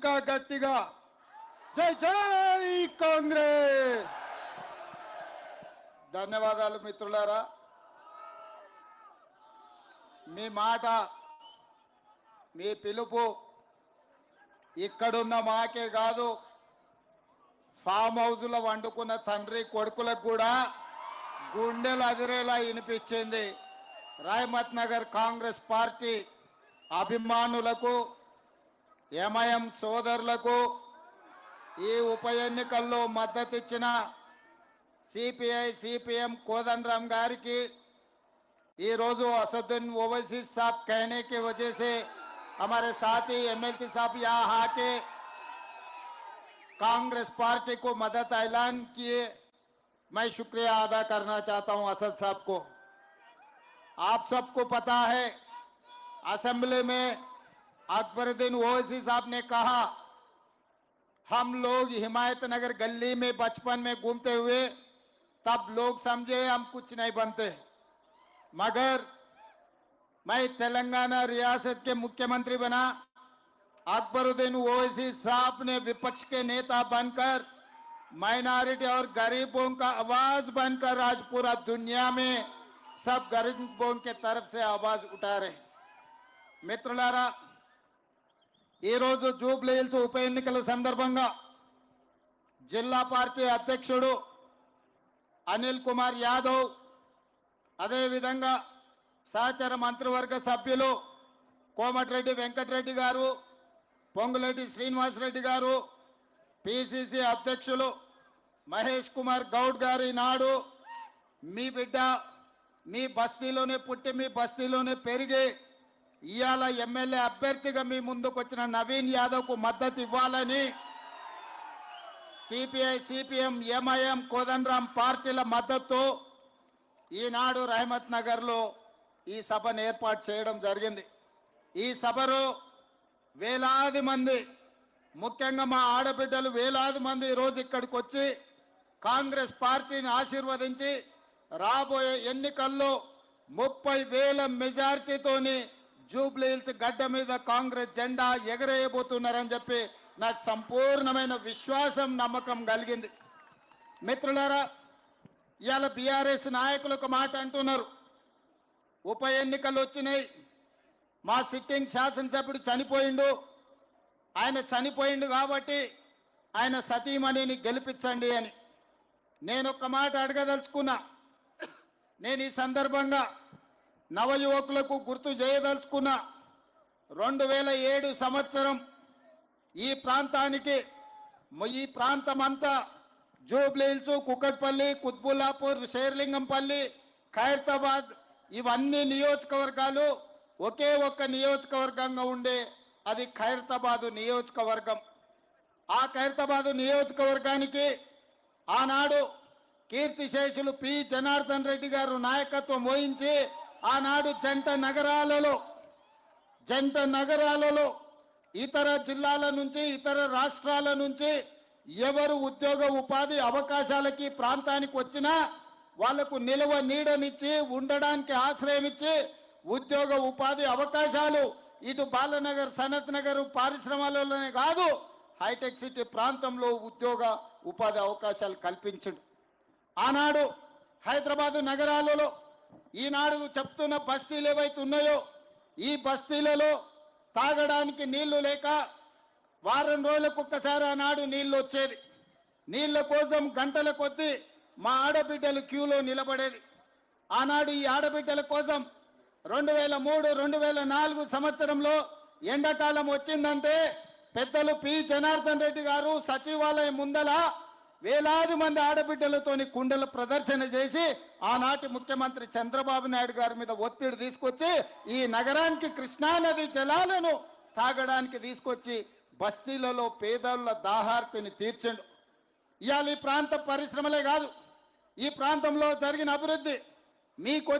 ఇంకా గట్టిగా. జై జై కాంగ్రెస్. ధన్యవాదాలు మిత్రులారా. మీ మాట మీ పిలుపు ఇక్కడున్న మాకే కాదు ఫామ్ హౌస్లో వండుకున్న తండ్రి కొడుకులకు కూడా గుండెలు అదిరేలా వినిపించింది. రాయమత్ నగర్ కాంగ్రెస్ పార్టీ అభిమానులకు ఎంఐఎం సోదరులకు ఈ ఉప ఎన్నికల్లో మద్దతిచ్చిన సిపిఐ సిపిఎం కోదండరామ్ గారికి ఈ రోజు असदुद्दीन ओवैसी साहब कहने की वजह से हमारे साथी एमएलसी साहब यहाँ आके कांग्रेस पार्टी को मदद ऐलान किए मैं शुक्रिया अदा करना चाहता हूं असद साहब को आप सबको पता है असेंबली में अकबरुद्दीन दिन ओवैसी साहब ने कहा, हम लोग हिमायत नगर गली में बचपन में घूमते हुए, तब लोग समझे हम कुछ नहीं बनते। मगर मैं तेलंगाना रियासत के मुख्यमंत्री बना। अकबरुद्दीन ओवैसी साहब ने विपक्ष के नेता बनकर, माइनॉरिटी और गरीबों का आवाज़ बनकर आज पूरा दुनिया में सब गरीबों के तरफ़ से आवाज़ उठा रहे मित्र ఈరోజు జూబ్లీ హిల్స్ ఉప ఎన్నికల సందర్భంగా జిల్లా పార్టీ అధ్యక్షుడు అనిల్ కుమార్ యాదవ్ అదేవిధంగా సహచర మంత్రివర్గ సభ్యులు కోమటిరెడ్డి వెంకటరెడ్డి గారు పొంగులేటి శ్రీనివాసరెడ్డి గారు పిసిసి అధ్యక్షులు మహేష్ కుమార్ గౌడ్ గారు ఈనాడు మీ బిడ్డ మీ బస్తీలోనే పుట్టి మీ బస్తీలోనే పెరిగి ఇవాళ ఎమ్మెల్యే అభ్యర్థిగా మీ ముందుకు వచ్చిన నవీన్ యాదవ్కు మద్దతు ఇవ్వాలని సిపిఐ సిపిఎం ఎంఐఎం కోదండరాం పార్టీల మద్దతు ఈనాడు రహమత్ నగర్లో ఈ సభను ఏర్పాటు చేయడం జరిగింది. ఈ సభలో వేలాది మంది ముఖ్యంగా మా ఆడబిడ్డలు వేలాది మంది ఈరోజు ఇక్కడికి వచ్చి కాంగ్రెస్ పార్టీని ఆశీర్వదించి రాబోయే ఎన్నికల్లో ముప్పై వేల మెజార్టీతోని జూబ్లీహిల్స్ గడ్డ మీద కాంగ్రెస్ జెండా ఎగరేయబోతున్నారని చెప్పి నాకు సంపూర్ణమైన విశ్వాసం నమ్మకం కలిగింది. మిత్రులారా ఇవాళ బీఆర్ఎస్ నాయకులు ఒక మాట అంటున్నారు. ఉప ఎన్నికలు వచ్చినాయి. మా సిట్టింగ్ శాసనసభ్యుడు చనిపోయిండు. ఆయన చనిపోయిండు కాబట్టి ఆయన సతీమణిని గెలిపించండి అని. నేను ఒక మాట అడగదలుచుకున్నా. నేను ఈ సందర్భంగా నవయువకులకు గుర్తు చేయదలుచుకున్న రెండు వేల ఏడు సంవత్సరం ఈ ప్రాంతానికి ఈ ప్రాంతం అంతా జూబ్లీహిల్స్ కుక్కట్పల్లి కుత్బుల్లాపూర్ షేర్లింగంపల్లి ఖైరతాబాద్ ఇవన్నీ నియోజకవర్గాలు ఒకే ఒక్క నియోజకవర్గంగా ఉండే అది ఖైరతాబాదు నియోజకవర్గం. ఆ ఖైరతాబాదు నియోజకవర్గానికి ఆనాడు కీర్తిశేషులు పి జనార్దన్ రెడ్డి గారు నాయకత్వం వహించి ఆనాడు జంట నగరాలలో జంట నగరాలలో ఇతర జిల్లాల నుంచి ఇతర రాష్ట్రాల నుంచి ఎవరు ఉద్యోగ ఉపాధి అవకాశాలకి ప్రాంతానికి వచ్చినా వాళ్ళకు నిలువ నీడనిచ్చి ఉండడానికి ఆశ్రయం ఇచ్చి ఉద్యోగ ఉపాధి అవకాశాలు ఇటు బాలనగర్ సనత్ నగర్ పరిశ్రమలలోనే కాదు హైటెక్ సిటీ ప్రాంతంలో ఉద్యోగ ఉపాధి అవకాశాలు కల్పించడు. ఆనాడు హైదరాబాదు నగరాలలో ఈనాడు చెప్తున్న బస్తీలు ఏవైతే ఉన్నాయో ఈ బస్తీలలో తాగడానికి నీళ్ళు లేక వారం రోజులకు ఒక్కసారి ఆనాడు నీళ్ళు వచ్చేది. నీళ్ళ కోసం గంటల కొద్దీ మా ఆడబిడ్డలు క్యూలో నిలబడేది. ఆనాడు ఈ ఆడబిడ్డల కోసం రెండు వేల మూడు రెండు వేల నాలుగు సంవత్సరంలో ఎండాకాలం వచ్చిందంటే పెద్దలు పి. జనార్దన్ రెడ్డి గారు సచివాలయం ముందల వేలాది మంది ఆడబిడ్డలతోని కుండల ప్రదర్శన చేసి ఆనాటి ముఖ్యమంత్రి చంద్రబాబు నాయుడు గారి మీద ఒత్తిడి తీసుకొచ్చి ఈ నగరానికి కృష్ణానది జలాలను తాగడానికి తీసుకొచ్చి బస్తీలలో పేదల దాహార్తిని తీర్చండు. ఇవాళ ఈ ప్రాంత పరిశ్రమలే కాదు ఈ ప్రాంతంలో జరిగిన అభివృద్ధి మీకు